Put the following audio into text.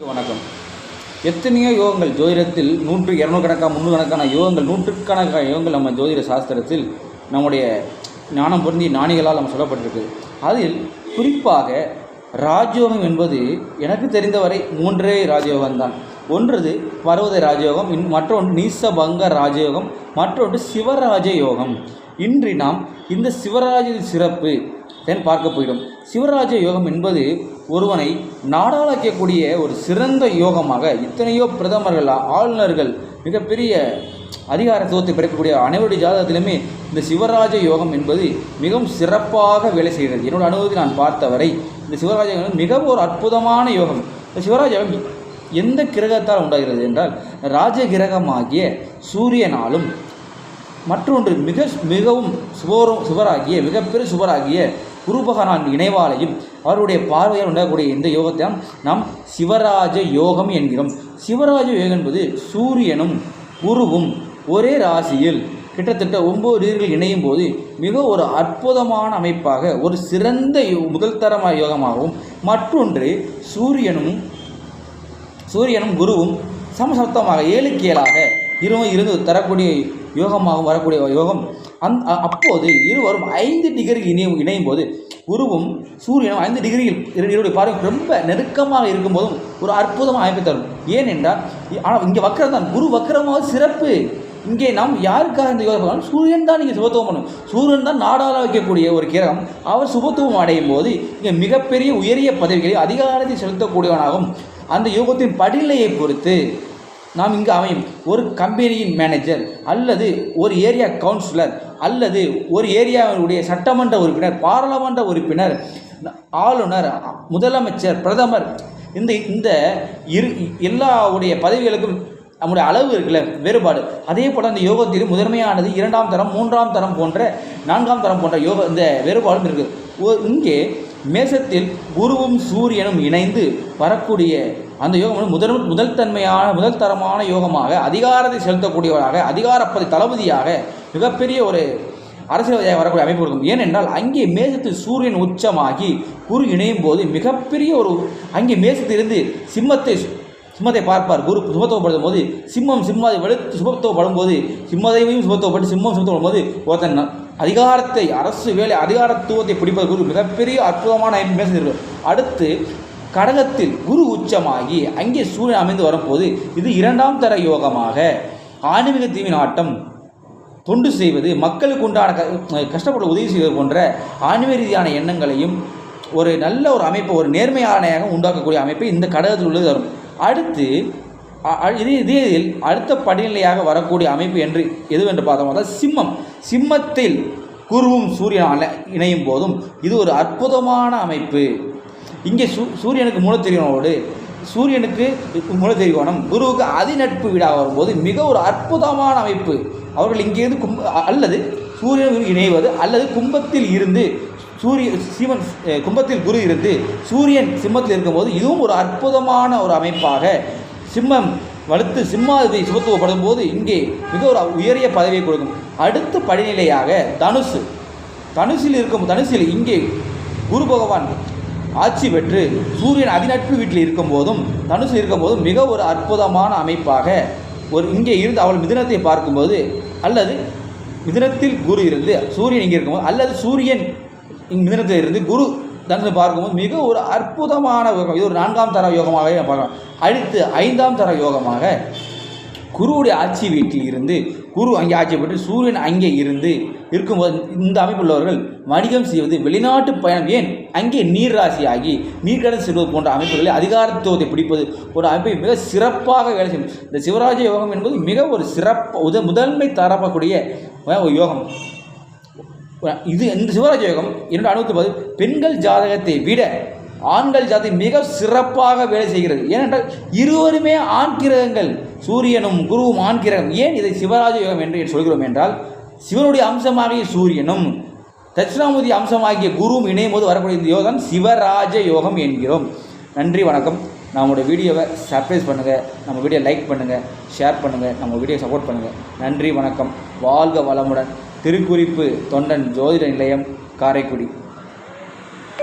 வணக்கம். எத்தனையோ யோகங்கள் ஜோதிடத்தில் நூற்று இரநூறு கணக்கா முந்நூறு கணக்கான யோகங்கள் நூற்றுக்கணக்கான யோகங்கள் நம்ம ஜோதிட சாஸ்திரத்தில் நம்முடைய ஞானம் பொருந்திய ஞானிகளால் நம்ம சொல்லப்பட்டிருக்கு. அதில் குறிப்பாக ராஜயோகம் என்பது எனக்கு தெரிந்தவரை மூன்றே ராஜயோகம் தான் ஒன்றது பர்வத ராஜயோகம் மற்றொன்று நீசபங்க ராஜயோகம் மற்றொன்று சிவராஜ யோகம் இன்று நாம் இந்த சிவராஜ சிறப்பு தென் பார்க்க போயிடும். சிவராஜ யோகம் என்பது ஒருவனை நாடாளிக்கக்கூடிய ஒரு சிறந்த யோகமாக இத்தனையோ பிரதமர்கள் ஆளுநர்கள் மிகப்பெரிய அதிகாரத்துவத்தை பிறக்கக்கூடிய அனைவருடைய ஜாதகத்திலுமே இந்த சிவராஜ யோகம் என்பது மிகவும் சிறப்பாக வேலை செய்கிறது. என்னோட அனுபவத்தில் நான் பார்த்தவரை இந்த சிவராஜ யோகம் மிகவும் ஒரு அற்புதமான யோகம். இந்த சிவராஜ யோகம் எந்த கிரகத்தால் உண்டாகிறது என்றால் ராஜ கிரகமாகிய சூரியனாலும் மற்றொன்று மிக மிகவும் சுவரும் சுவராகிய மிகப்பெரிய சுவராகிய குருபகவான் இணைவாலையும் அவருடைய பார்வையால் உண்டாகக்கூடிய இந்த யோகத்தை நாம் சிவராஜ யோகம் என்கிறோம். சிவராஜ யோகம் என்பது சூரியனும் குருவும் ஒரே ராசியில் கிட்டத்தட்ட ஒம்பது நீர்கள் இணையும் போது மிக ஒரு அற்புதமான அமைப்பாக ஒரு சிறந்த யோ- முதல் தரமான யோகமாகவும் மற்றொன்று சூரியனும் சூரியனும் குருவும் சமசப்தமாக ஏழுக்கு ஏழாக இருந்து தரக்கூடிய யோகமாகவும் வரக்கூடிய யோகம். அந் அப்போது இருவரும் ஐந்து டிகிரி இணையும் இணையும் போது குருவும் சூரியனும் ஐந்து டிகிரியில் இருவருடைய பார்வை ரொம்ப நெருக்கமாக இருக்கும்போதும் ஒரு அற்புதமாக அமைப்பு தரும். ஏனென்றால் ஆனால் இங்கே வக்கரம் தான். குரு வக்கரமாக சிறப்பு. இங்கே நாம் யாருக்காக இந்த யோகம் பண்ணணும்? சூரியன் தான் நீங்கள் சுபத்துவம் பண்ணும். சூரியன் தான் நாடாள வைக்கக்கூடிய ஒரு கிரகம். அவர் சுபத்துவம் அடையும் போது இங்கே மிகப்பெரிய உயரிய பதவிகளை அதிகாரத்தை செலுத்தக்கூடியவனாகும் அந்த யோகத்தின் படிநிலையை பொறுத்து நாம் இங்கு அமையும் ஒரு கம்பெனியின் மேனேஜர் அல்லது ஒரு ஏரியா கவுன்சிலர் அல்லது ஒரு ஏரியாவுடைய சட்டமன்ற உறுப்பினர் பாராளுமன்ற உறுப்பினர் ஆளுநர் முதலமைச்சர் பிரதமர் இந்த இந்த இரு எல்லாவுடைய பதவிகளுக்கும் நம்முடைய அளவு இருக்குல்ல வேறுபாடு. அதே போல் அந்த யோகத்திலும் முதன்மையானது இரண்டாம் தரம் மூன்றாம் தரம் போன்ற நான்காம் தரம் போன்ற யோக இந்த வேறுபாடும் இருக்குது. இங்கே மேசத்தில் குருவும் சூரியனும் இணைந்து வரக்கூடிய அந்த யோகம் முதல் முதல் தன்மையான முதல் தரமான யோகமாக அதிகாரத்தை செலுத்தக்கூடியவராக அதிகாரப்பதி தளபதியாக மிகப்பெரிய ஒரு அரசியல்வாதியாக வரக்கூடிய அமைப்பு இருக்கும். ஏனென்றால் அங்கே மேசத்தில் சூரியன் உச்சமாகி குரு இணையும் போது மிகப்பெரிய ஒரு அங்கே மேசத்திலிருந்து சிம்மத்தை சிம்மத்தை பார்ப்பார். குரு சுபத்துவப்படுத்தும் போது சிம்மம் சிம்மாதை வெளுத்து சுபத்துவப்படும் போது சிம்மதையும் சுபத்துவப்பட்டு சிம்மம் சுபத்துவப்படும் போது ஒருத்தன் அதிகாரத்தை அரசு வேலை அதிகாரத்துவத்தை பிடிப்பது குரு மிகப்பெரிய அற்புதமான மேசத்தில் அடுத்து கடகத்தில் குரு உச்சமாகி அங்கே சூரியன் அமைந்து வரும்போது இது இரண்டாம் தர யோகமாக. ஆன்மீக தீவின் ஆட்டம் தொண்டு செய்வது மக்களுக்கு உண்டான க கஷ்டப்பட உதவி செய்வது போன்ற ஆன்மீக ரீதியான எண்ணங்களையும் ஒரு நல்ல ஒரு அமைப்பு ஒரு நேர்மையானையாக உண்டாக்கக்கூடிய அமைப்பை இந்த கடகத்தில் உள்ளது வரும் அடுத்து இதே இதே இதில் அடுத்த படிநிலையாக வரக்கூடிய அமைப்பு என்று எதுவென்று பார்த்தோம்னா சிம்மம். சிம்மத்தில் குருவும் சூரியன் இணையும் போதும். இது ஒரு அற்புதமான அமைப்பு. இங்கே சூ சூரியனுக்கு மூலத்திரியோனோடு சூரியனுக்கு மூலத்திரிகோணம் குருவுக்கு அதிநட்பு வீடாக வரும்போது மிக ஒரு அற்புதமான அமைப்பு. அவர்கள் இங்கேருந்து கும் அல்லது சூரியன் இணைவது அல்லது கும்பத்தில் இருந்து சூரிய சிவன் கும்பத்தில் குரு இருந்து சூரியன் சிம்மத்தில் இருக்கும்போது இதுவும் ஒரு அற்புதமான ஒரு அமைப்பாக சிம்மம் வலுத்து சிம்மாதிபதி சுபத்துவப்படும் போது இங்கே மிக ஒரு உயரிய பதவியை கொடுக்கும். அடுத்த படிநிலையாக தனுசு. தனுசில் இருக்கும் தனுசில் இங்கே குரு பகவான் ஆட்சி பெற்று சூரியன் அதிநட்பு வீட்டில் இருக்கும் இருக்கும்போதும் தனுசு இருக்கும்போதும் மிக ஒரு அற்புதமான அமைப்பாக ஒரு இங்கே இருந்து அவள் மிதினத்தை பார்க்கும்போது அல்லது மிதினத்தில் குரு இருந்து சூரியன் இங்கே இருக்கும்போது அல்லது சூரியன் இங்கே இருந்து குரு தனுசை பார்க்கும்போது மிக ஒரு அற்புதமான யோகம். இது ஒரு நான்காம் தர யோகமாகவே நான் பார்க்கலாம் அடுத்து ஐந்தாம் தர யோகமாக குருவுடைய ஆட்சி வீட்டில் இருந்து குரு அங்கே ஆட்சி பெற்று சூரியன் அங்கே இருந்து இருக்கும்போது இந்த அமைப்புள்ளவர்கள் வணிகம் செய்வது வெளிநாட்டு பயணம் ஏன்? அங்கே நீர் ராசியாகி நீர்க்கடல் செல்வது போன்ற அமைப்புகளை அதிகாரத்துவத்தை பிடிப்பது ஒரு அமைப்பை மிக சிறப்பாக வேலை செய்யும். இந்த சிவராஜ யோகம் என்பது மிக ஒரு சிறப்பு உத முதன்மை தரப்பக்கூடிய ஒரு யோகம். இது இந்த சிவராஜ யோகம் இரண்டு அறுபத்தி ஒன்பது பெண்கள் ஜாதகத்தை விட ஆண்கள் ஜாதகம் மிக சிறப்பாக வேலை செய்கிறது. ஏனென்றால் இருவருமே ஆண் கிரகங்கள் சூரியனும் குருவும் ஆண் கிரகம். ஏன் இதை சிவராஜ யோகம் என்று சொல்கிறோம் என்றால் சிவனுடைய அம்சமாகிய சூரியனும் தட்சிணாமூர்த்தி அம்சமாகிய குருவும் இணையும் போது வரக்கூடிய இந்த யோகம் சிவராஜ யோகம் என்கிறோம். நன்றி வணக்கம். நம்மளோட வீடியோவை சர்ப்ரைஸ் பண்ணுங்கள் நம்ம வீடியோ லைக் பண்ணுங்கள் ஷேர் பண்ணுங்கள் நம்ம வீடியோ சப்போர்ட் பண்ணுங்கள் நன்றி வணக்கம். வாழ்க வளமுடன். திருக்குறிப்பு தொண்டன் ஜோதிட நிலையம் காரைக்குடி.